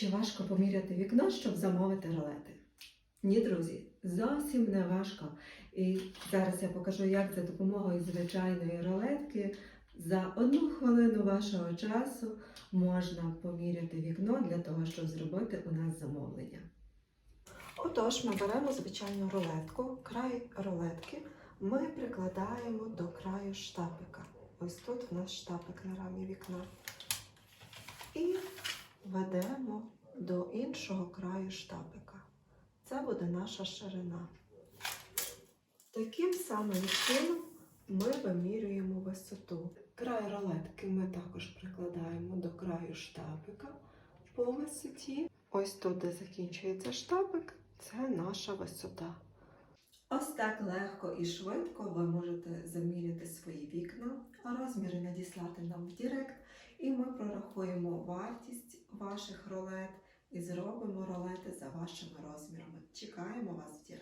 Чи важко поміряти вікно, щоб замовити ролети? Ні, друзі, зовсім не важко. І зараз я покажу, як за допомогою звичайної ролетки за одну хвилину вашого часу можна поміряти вікно для того, щоб зробити у нас замовлення. Отож, ми беремо звичайну рулетку, край рулетки ми прикладаємо до краю штапика. Ось тут в нас штапик на рамі вікна. І ведемо іншого краю штапика. Це буде наша ширина. Таким самим чином ми вимірюємо висоту. Край рулетки ми також прикладаємо до краю штапика по висоті. Ось тут, де закінчується штапик, це наша висота. Ось так легко і швидко ви можете заміряти свої вікна, а розміри надіслати нам в Директ, і ми прорахуємо вартість ваших ролет і зробимо ролети за вашими розмірами. Чекаємо вас в.